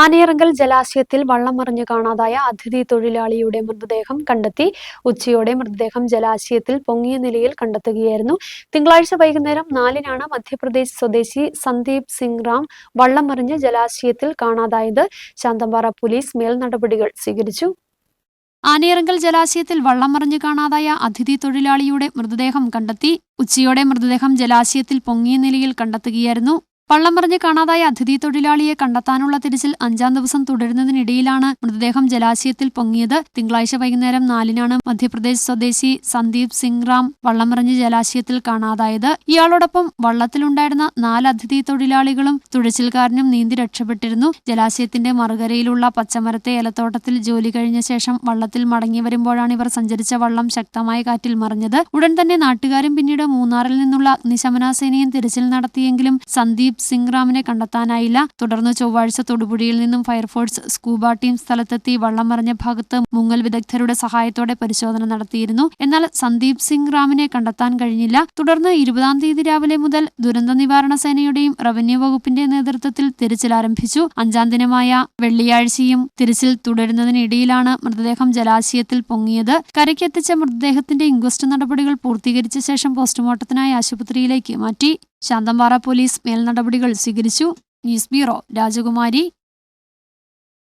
ആനയിറങ്കൽ ജലാശയത്തിൽ വള്ളം മറിഞ്ഞു കാണാതായ അതിഥി തൊഴിലാളിയുടെ മൃതദേഹം കണ്ടെത്തി. ഉച്ചയോടെ മൃതദേഹം ജലാശയത്തിൽ പൊങ്ങിയ നിലയിൽ കണ്ടെത്തുകയായിരുന്നു. തിങ്കളാഴ്ച വൈകുന്നേരം നാലിനാണ് മധ്യപ്രദേശ് സ്വദേശി സന്ദീപ് സിംഗ് റാം വള്ളം മറിഞ്ഞ് ജലാശയത്തിൽ കാണാതായത്. ശാന്തമ്പാറ പോലീസ് മേൽ നടപടികൾ സ്വീകരിച്ചു. ആനയിറങ്കൽ ജലാശയത്തിൽ വള്ളം മറിഞ്ഞു കാണാതായ അതിഥി തൊഴിലാളിയുടെ മൃതദേഹം കണ്ടെത്തി. ഉച്ചയോടെ മൃതദേഹം ജലാശയത്തിൽ പൊങ്ങിയ നിലയിൽ കണ്ടെത്തുകയായിരുന്നു. വള്ളം പറഞ്ഞ് കാണാതായ അതിഥി തൊഴിലാളിയെ കണ്ടെത്താനുള്ള തിരച്ചിൽ അഞ്ചാം ദിവസം തുടരുന്നതിനിടയിലാണ് മൃതദേഹം ജലാശയത്തിൽ പൊങ്ങിയത്. തിങ്കളാഴ്ച വൈകുന്നേരം നാലിനാണ് മധ്യപ്രദേശ് സ്വദേശി സന്ദീപ് സിംഗ് റാം വള്ളം പറഞ്ഞ് ജലാശയത്തിൽ കാണാതായത്. ഇയാളോടൊപ്പം വള്ളത്തിലുണ്ടായിരുന്ന നാല് അതിഥി തൊഴിലാളികളും തുഴച്ചിൽക്കാരനും നീന്തി രക്ഷപ്പെട്ടിരുന്നു. ജലാശയത്തിന്റെ മറുകരയിലുള്ള പച്ചമരത്തെ ഏലത്തോട്ടത്തിൽ ജോലി കഴിഞ്ഞ ശേഷം വള്ളത്തിൽ മടങ്ങി വരുമ്പോഴാണ് ഇവർ സഞ്ചരിച്ച വള്ളം ശക്തമായ കാറ്റിൽ മറിഞ്ഞത്. ഉടൻ തന്നെ നാട്ടുകാരും പിന്നീട് മൂന്നാറിൽ നിന്നുള്ള അഗ്നിശമന സേനയും തിരച്ചിൽ നടത്തിയെങ്കിലും സന്ദീപ് സിംഗ് റാമിനെ കണ്ടെത്താനായില്ല. തുടർന്ന് ചൊവ്വാഴ്ച തൊടുപുഴയിൽ നിന്നും ഫയർഫോഴ്സ് സ്കൂബ ടീം സ്ഥലത്തെത്തി വള്ളം മറിഞ്ഞ ഭാഗത്ത് മുങ്ങൽ വിദഗ്ധരുടെ സഹായത്തോടെ പരിശോധന നടത്തിയിരുന്നു. എന്നാൽ സന്ദീപ് സിംഗ് റാമിനെ കണ്ടെത്താൻ കഴിഞ്ഞില്ല. തുടർന്ന് ഇരുപതാം തീയതി രാവിലെ മുതൽ ദുരന്ത നിവാരണ സേനയുടെയും റവന്യൂ വകുപ്പിന്റെ നേതൃത്വത്തിൽ തിരച്ചിൽ ആരംഭിച്ചു. അഞ്ചാം ദിനമായ വെള്ളിയാഴ്ചയും തിരച്ചിൽ തുടരുന്നതിനിടയിലാണ് മൃതദേഹം ജലാശയത്തിൽ പൊങ്ങിയത്. കരയ്ക്കെത്തിച്ച മൃതദേഹത്തിന്റെ ഇൻക്വസ്റ്റ് നടപടികൾ പൂർത്തീകരിച്ച ശേഷം പോസ്റ്റ്മോർട്ടത്തിനായി ആശുപത്രിയിലേക്ക് മാറ്റി. ശാന്തമ്പാറ പോലീസ് മേൽനടപടികൾ സ്വീകരിച്ചു. ന്യൂസ് ബ്യൂറോ രാജകുമാരി.